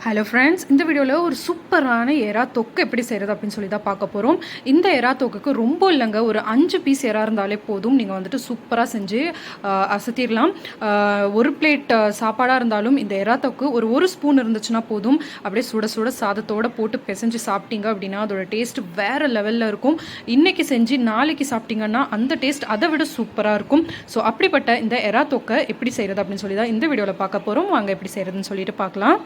Hello friends இந்த வீடியோவில் ஒரு சூப்பரான எறா தொக்கு எப்படி செய்கிறது அப்படின்னு சொல்லி தான் பார்க்க போகிறோம் இந்த எறா தொக்குக்கு ரொம்ப இல்லைங்க. ஒரு அஞ்சு பீஸ் எறா இருந்தாலே போதும். நீங்கள் வந்துட்டு சூப்பராக செஞ்சு அசத்திடலாம் ஒரு பிளேட் சாப்பாடாக இருந்தாலும் இந்த எறா தொக்கு ஒரு ஒரு ஸ்பூன் இருந்துச்சுன்னா போதும். அப்படியே சுட சுட சாதத்தோட போட்டு பிசைஞ்சு சாப்பிட்டீங்க அப்படின்னா அதோட டேஸ்ட் வேறு லெவலில் இருக்கும். இன்றைக்கி செஞ்சு நாளைக்கு சாப்பிட்டீங்கன்னா அந்த டேஸ்ட் அதை விட சூப்பராக இருக்கும். ஸோ அப்படிப்பட்ட இந்த எறா தொக்கை எப்படி செய்கிறது அப்படின்னு சொல்லி தான் இந்த வீடியோவில் பார்க்க போகிறோம் வாங்க எப்படி செய்கிறதுன்னு சொல்லிட்டு பார்க்கலாம்.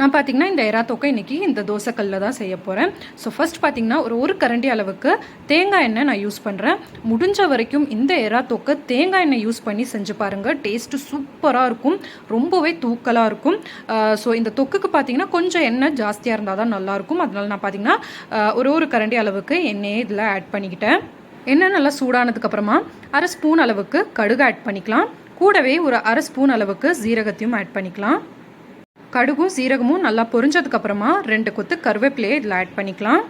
நான் பார்த்தீங்கன்னா இந்த எறா தொக்கை இன்றைக்கி இந்த தோசைக்கல்லில் தான் செய்ய போகிறேன் ஸோ ஃபர்ஸ்ட் பார்த்திங்கன்னா ஒரு ஒரு கரண்டி அளவுக்கு தேங்காய் எண்ணெய் நான் யூஸ் பண்ணுறேன் முடிஞ்ச வரைக்கும் இந்த எறா தேங்காய் எண்ணெய் யூஸ் பண்ணி செஞ்சு பாருங்கள் டேஸ்ட்டு சூப்பராக இருக்கும். ரொம்பவே தூக்கலாக இருக்கும். ஸோ இந்த தொக்குக்கு பார்த்தீங்கன்னா கொஞ்சம் எண்ணெய் ஜாஸ்தியாக இருந்தால் தான் நல்லாயிருக்கும் அதனால் நான் பார்த்தீங்கன்னா ஒரு ஒரு கரண்டி அளவுக்கு எண்ணெயை இதில் ஆட் பண்ணிக்கிட்டேன். எண்ணெய் நல்லா சூடானதுக்கப்புறமா அரை ஸ்பூன் அளவுக்கு கடுகு ஆட் பண்ணிக்கலாம். கூடவே ஒரு அரை ஸ்பூன் அளவுக்கு ஜீரகத்தையும் ஆட் பண்ணிக்கலாம். கடுகும் சீரகமும் நல்லா பொரிஞ்சதுக்கப்புறமா ரெண்டு கொத்து கருவேப்பிலையை இதில் ஆட் பண்ணிக்கலாம்.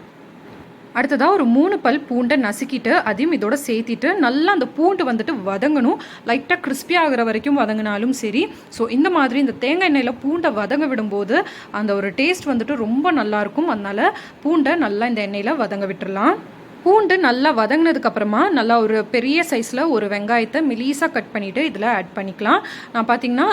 அடுத்ததாக ஒரு மூணு பல் பூண்டை நசுக்கிட்டு அதையும் இதோட சேர்த்திட்டு நல்லா அந்த பூண்டு வந்துட்டு வதங்கணும். லைட்டாக கிறிஸ்பி ஆகிற வரைக்கும் வதங்கினாலும் சரி. ஸோ இந்த மாதிரி இந்த தேங்காய் எண்ணெயில் பூண்டை வதங்க விடும்போது அந்த ஒரு டேஸ்ட் வந்துட்டு ரொம்ப நல்லா இருக்கும். அதனால பூண்டை நல்லா இந்த எண்ணெயில் வதங்க விட்டுடலாம் பூண்டு நல்லா வதங்கினதுக்கு அப்புறமா நல்லா ஒரு பெரிய சைஸில் ஒரு வெங்காயத்தை மிலீஸாக கட் பண்ணிவிட்டு இதில் ஆட் பண்ணிக்கலாம். நான் பார்த்தீங்கன்னா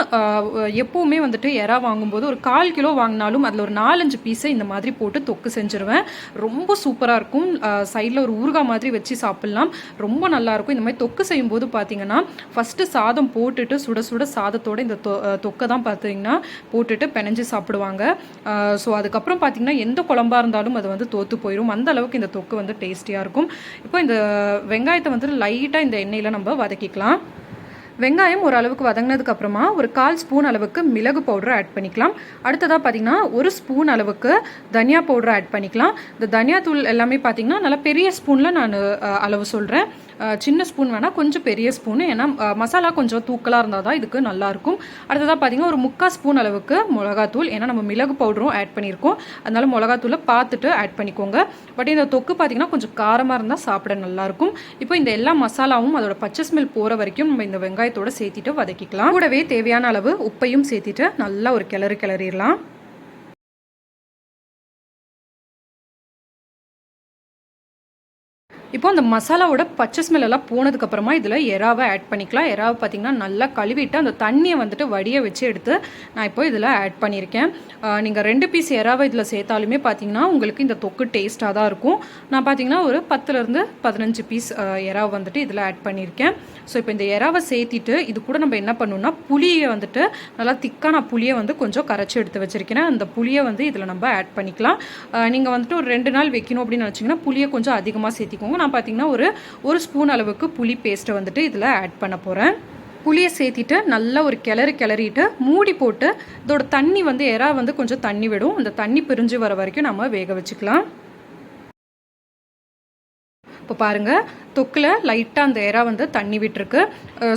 எப்போவுமே வந்துட்டு எறா வாங்கும்போது ஒரு கால் கிலோ வாங்கினாலும் அதில் ஒரு நாலஞ்சு பீஸை இந்த மாதிரி போட்டு தொக்கு செஞ்சுருவேன். ரொம்ப சூப்பராக இருக்கும். சைடில் ஒரு ஊறுகாய் மாதிரி வச்சு சாப்பிட்லாம். ரொம்ப நல்லாயிருக்கும் இந்த மாதிரி தொக்கு செய்யும்போது பார்த்தீங்கன்னா ஃபஸ்ட்டு சாதம் போட்டுட்டு சுட சுட சாதத்தோட இந்த தொ தொக்கை தான் பார்த்தீங்கன்னா போட்டுட்டு பிணைஞ்சு சாப்பிடுவாங்க. ஸோ அதுக்கப்புறம் பார்த்தீங்கன்னா எந்த குழம்பாக இருந்தாலும் அது வந்து தோற்று போயிடும் அந்த அளவுக்கு இந்த தொக்கு வந்து டேஸ்டியாக இருக்கும். இப்போ இந்த வெங்காயத்தை வந்து லைட்டாக இந்த எண்ணெயில் நம்ம வதக்கிக்கலாம். வெங்காயம் ஓரளவுக்கு வதங்கினதுக்கு அப்புறமா ஒரு கால் ஸ்பூன் அளவுக்கு மிளகு பவுடர் ஆட் பண்ணிக்கலாம். அடுத்ததாக பார்த்தீங்கன்னா ஒரு ஸ்பூன் அளவுக்கு தனியா பவுடர் ஆட் பண்ணிக்கலாம். இந்த தனியா தூள் எல்லாமே பார்த்தீங்கன்னா நல்லா பெரிய ஸ்பூனில் நான் அளவு சொல்கிறேன் சின்ன ஸ்பூன் வேணால் கொஞ்சம் பெரிய ஸ்பூனு. ஏன்னா மசாலா கொஞ்சம் தூக்கலாக இருந்தால் தான் இதுக்கு நல்லாயிருக்கும் அடுத்ததாக பார்த்தீங்கன்னா ஒரு முக்கால் ஸ்பூன் அளவுக்கு மிளகாத்தூள். ஏன்னா நம்ம மிளகு பவுடரும் ஆட் பண்ணியிருக்கோம். அதனால் மிளகாத்தூளை பார்த்துட்டு ஆட் பண்ணிக்கோங்க. பட் இந்த தொக்கு பார்த்தீங்கன்னா கொஞ்சம் காரமாக இருந்தால் சாப்பிட நல்லாயிருக்கும் இப்போ இந்த எல்லா மசாலாவும் அதோட பச்சை ஸ்மெல் போகிற வரைக்கும் நம்ம இந்த வெங்காயத்தோடு சேர்த்திட்டு வதக்கிக்கலாம். கூடவே தேவையான அளவு உப்பையும் சேர்த்திட்டு நல்லா ஒரு கிளறு கிளறிடலாம். இப்போ அந்த மசாலாவோட பச்சை ஸ்மெல் எல்லாம் போனதுக்கப்புறமா இதில் எறாவை ஆட் பண்ணிக்கலாம். எறாவை பார்த்தீங்கன்னா நல்லா கழுவிட்டு அந்த தண்ணியை வந்துட்டு வடிய வச்சு எடுத்து நான் இப்போ இதில் ஆட் பண்ணியிருக்கேன். நீங்கள் ரெண்டு பீஸ் எறாவை இதில் சேர்த்தாலுமே பார்த்தீங்கன்னா உங்களுக்கு இந்த தொக்கு டேஸ்ட்டாக தான் இருக்கும். நான் பார்த்தீங்கன்னா ஒரு பத்துலேருந்து பதினஞ்சு பீஸ் எறாவை வந்துட்டு இதில் ஆட் பண்ணியிருக்கேன். ஸோ இப்போ இந்த எறாவை சேர்த்திட்டு இது கூட நம்ம என்ன பண்ணணும்னா புளியை வந்துட்டு நல்லா திக்கான புளியை வந்து கொஞ்சம் கரைச்சி எடுத்து வச்சுருக்கேன் அந்த புளியை வந்து இதில் நம்ம ஆட் பண்ணிக்கலாம். நீங்கள் வந்துட்டு ஒரு ரெண்டு நாள் வைக்கணும் அப்படின்னு நினச்சிங்கன்னா புளியை கொஞ்சம் அதிகமாக சேர்த்திக்கோங்க. நான் பார்த்தீங்கன்னா ஒரு ஒரு ஸ்பூன் அளவுக்கு புளி பேஸ்ட்டை வந்துட்டு இதில் ஆட் பண்ண போகிறேன் புளியை சேர்த்திட்டு நல்லா ஒரு கிளறு கிளறிட்டு மூடி போட்டு இதோட தண்ணி வந்து எறா வந்து கொஞ்சம் தண்ணி விடும். அந்த தண்ணி பிரிஞ்சு வர வரைக்கும் நம்ம வேக வச்சுக்கலாம். இப்போ பாருங்கள் தொக்கில் லைட்டாக அந்த எரா வந்து தண்ணி விட்டுருக்கு.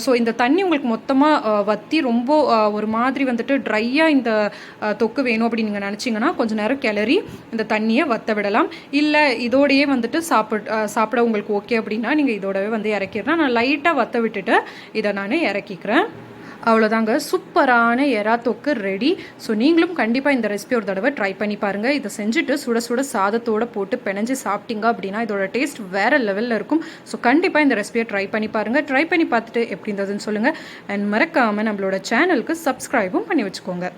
ஸோ இந்த தண்ணி உங்களுக்கு மொத்தமாக வற்றி ரொம்ப ஒரு மாதிரி வந்துட்டு ட்ரையாக இந்த தொக்கு வேணும் அப்படின்னு நீங்கள் நினச்சிங்கன்னா கொஞ்சம் நேரம் கிளறி இந்த தண்ணியை வற்ற விடலாம். இல்லை இதோடையே வந்துட்டு சாப்பிட் சாப்பிட உங்களுக்கு ஓகே அப்படின்னா நீங்கள் இதோடவே வந்து இறக்கிடலாம். நான் லைட்டாக வற்ற விட்டுட்டு இதை நான் இறக்கிக்கிறேன். அவ்வளோதாங்க சூப்பரான எறா தொக்கு ரெடி ஸோ நீங்களும் கண்டிப்பாக இந்த ரெசிபி ஒரு தடவை ட்ரை பண்ணி பாருங்கள் இதை செஞ்சுட்டு சுட சுட சாதத்தோட போட்டு பிணைஞ்சு சாப்பிட்டீங்க அப்படின்னா இதோட டேஸ்ட் வேறு லெவலில் இருக்கும். ஸோ கண்டிப்பாக இந்த ரெசிபியை ட்ரை பண்ணி பாருங்கள் ட்ரை பண்ணி பார்த்துட்டு எப்படி இருந்ததுன்னு சொல்லுங்கள் அண்ட் மறக்காமல் நம்மளோட சேனலுக்கு சப்ஸ்கிரைபும் பண்ணி வச்சுக்கோங்க.